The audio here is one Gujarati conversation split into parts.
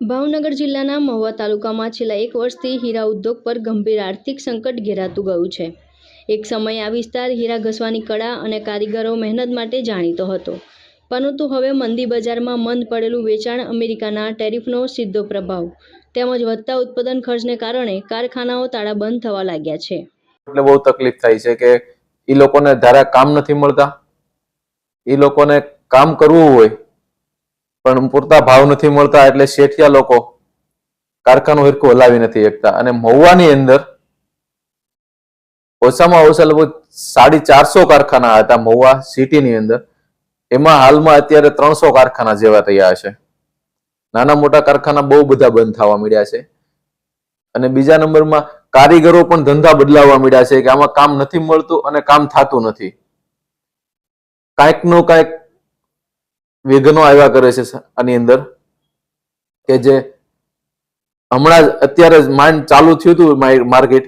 ભાવનગર જિલ્લાના મહુવા તાલુકામાં છેલ્લા એક વર્ષથી હીરા ઉદ્યોગ પર ગંભીર આર્થિક સંકટ ઘેરાતું ગયું છે. એક સમયે આ વિસ્તાર હીરા ઘસવાની કળા અને કારીગરો મહેનત માટે જાણીતો હતો. પરંતુ હવે મંદી બજારમાં મંદ પડેલું વેચાણ અમેરિકાના ટેરિફનો સીધો પ્રભાવ, તેમજ વધતા ઉત્પાદન ખર્ચને કારણે કારખાનાઓ તાળાબંધ થવા લાગ્યા છે. એટલે બહુ તકલીફ થાય છે કે એ લોકોને ધારા કામ નથી મળતા. એ લોકોને કામ કરવું હોય પણ પૂરતા ભાવ નથી મળતા એટલે શેઠિયા લોકો કારખાનું હિરકું હલાવી નથી શકતા. અને મહુવાની અંદર ઓછામાં ઓછા લગભગ સાડી ચારસો કારખાના હતા મહુવા સિટીની અંદર. એમાં હાલમાં અત્યારે ત્રણસો કારખાના જેવા તૈયાર છે. નાના મોટા કારખાના બહુ બધા બંધ થવા મળ્યા છે. અને બીજા નંબરમાં કારીગરો પણ ધંધા બદલાવા મળ્યા છે કે આમાં કામ નથી મળતું અને કામ થતું નથી. કાંઈકનું કાંઈક વિઘ્નો આવ્યા કરે છે આની અંદર. કે જે હમણાં જ અત્યારે જ માંડ ચાલુ થયું હતું માર્કેટ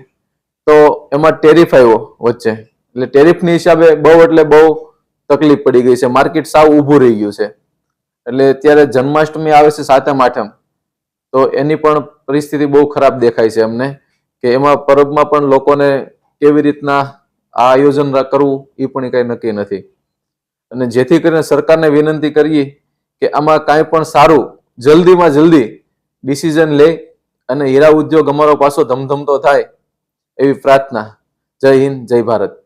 તો એમાં ટેરિફ આવ્યો વચ્ચે. એટલે ટેરિફની હિસાબે બહુ એટલે બહુ તકલીફ પડી ગઈ છે. માર્કેટ સાવ ઊભું રહી ગયું છે. એટલે અત્યારે જન્માષ્ટમી આવે છે સાતમ, આઠમ. તો એની પણ પરિસ્થિતિ બહુ ખરાબ દેખાય છે અમને, કે એમાં પરબમાં પણ લોકોને કેવી રીતના આ આયોજન કરવું એ પણ કઈ નક્કી નથી. અને જેથી કરીને સરકારને વિનંતી કરીએ કે આમાં કાંઈ પણ સારું, જલ્દીમાં જલ્દી ડિસિઝન લે અને હીરા ઉદ્યોગ અમારો પાછો ધમધમતો થાય એવી પ્રાર્થના. જય હિન્દ, જય ભારત.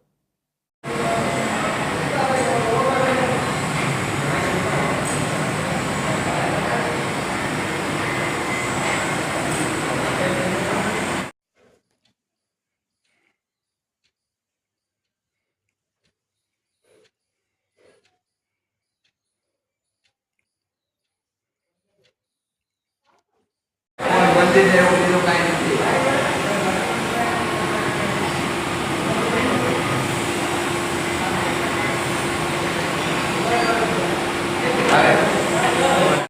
મંદિર ને એવું બીજું કાંઈ